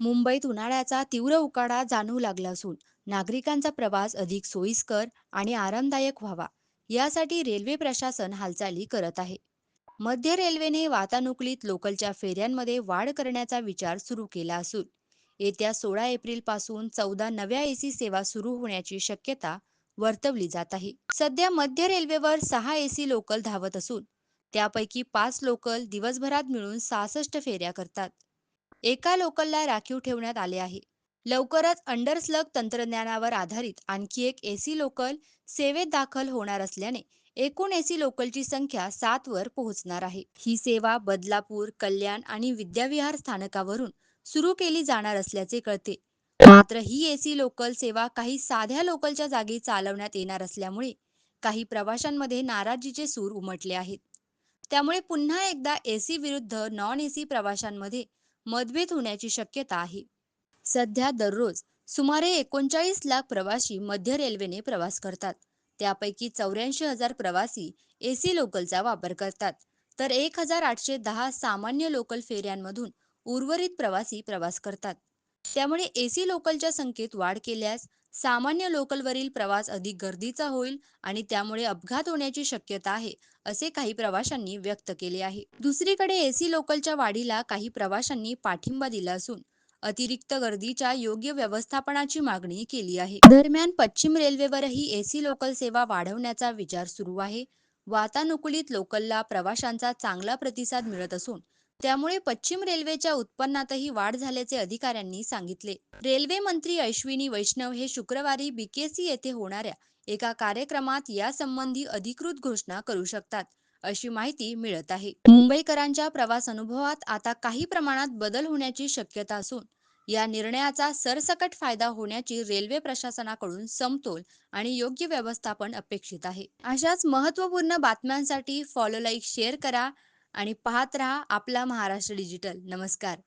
मुंबईत उन्हाळ्याचा तीव्र उकाडा जाणवू लागला असून नागरिकांचा प्रवास अधिक सोयीस्कर आणि आरामदायक व्हावा. यासाठी रेल्वे प्रशासन हालचाली करत आहे. मध्य रेल्वेने वातानुकूलित लोकलच्या फेऱ्यांमध्ये वाढ करण्याचा विचार सुरू केला असून येत्या सोळा एप्रिलपासून चौदा नव्या एसी सेवा सुरू होण्याची शक्यता वर्तवली जात आहे. सध्या मध्य रेल्वेवर सहा एसी लोकल धावत असून त्यापैकी पाच लोकल दिवसभरात मिळून सहासष्ट फेऱ्या करतात. एका लोकलला राखीव ठेवण्यात आले आहे. लवकरच अंडरस्लग तंत्रज्ञानावर आधारित आणखी एक एसी लोकल सेवेत दाखल होणार असल्याने एकूण एसी लोकलची संख्या सात वर पोहोचणार आहे. ही सेवा बदलापूर कल्याण आणि विद्याविहार स्थानकावरून सुरू केली जाणार असल्याचे कळते. मात्र ही एसी लोकल सेवा काही साध्या लोकलच्या जागी चालवण्यात येणार असल्यामुळे काही प्रवाशांमध्ये नाराजीचे सूर उमटले आहेत. त्यामुळे पुन्हा एकदा एसी विरुद्ध नॉन एसी प्रवाशांमध्ये मतभेद होण्याची शक्यता आहे. सध्या दररोज सुमारे एकोणचाळीस लाख प्रवासी मध्य रेल्वेने प्रवास करतात. त्यापैकी चौऱ्याऐंशी हजार प्रवासी एसी लोकलचा वापर करतात. तर एक हजार आठशे दहा सामान्य लोकल फेऱ्यांमधून उर्वरित प्रवासी प्रवास करतात. त्यामुळे एसी लोकलच्या संख्येत वाढ केल्यास सामान्य लोकलवरील प्रवास अधिक गर्दीचा होईल आणि त्यामुळे अपघात होण्याची शक्यता आहे असे काही प्रवाशांनी व्यक्त केले आहे. दुसरीकडे एसी लोकलच्या वाढीला काही प्रवाशांनी पाठिंबा दिला असून अतिरिक्त गर्दीच्या योग्य व्यवस्थापनाची मागणी केली आहे. दरम्यान पश्चिम रेल्वेवरही एसी लोकल सेवा वाढवण्याचा विचार सुरू आहे. वातानुकूलित लोकलला प्रवाशांचा चांगला प्रतिसाद मिळत असून त्यामुळे पश्चिम रेल्वेच्या उत्पन्नातही वाढ झाल्याचे अधिकाऱ्यांनी सांगितले. रेल्वे मंत्री अश्विनी वैष्णव हे शुक्रवारी बीकेसी येथे होणाऱ्या एका कार्यक्रमात यासंबंधी अधिकृत घोषणा करू शकतात अशी माहिती मिळत आहे. मुंबईकरांच्या प्रवास अनुभवात आता काही प्रमाणात बदल होण्याची शक्यता असून या निर्णयाचा सरसकट फायदा होण्याची रेल्वे प्रशासनाकडून समतोल आणि योग्य व्यवस्थापन अपेक्षित आहे. अशाच महत्त्वपूर्ण बातम्यांसाठी फॉलो लाईक शेअर करा. आणि पाहत रहा आपला महाराष्ट्र डिजिटल. नमस्कार.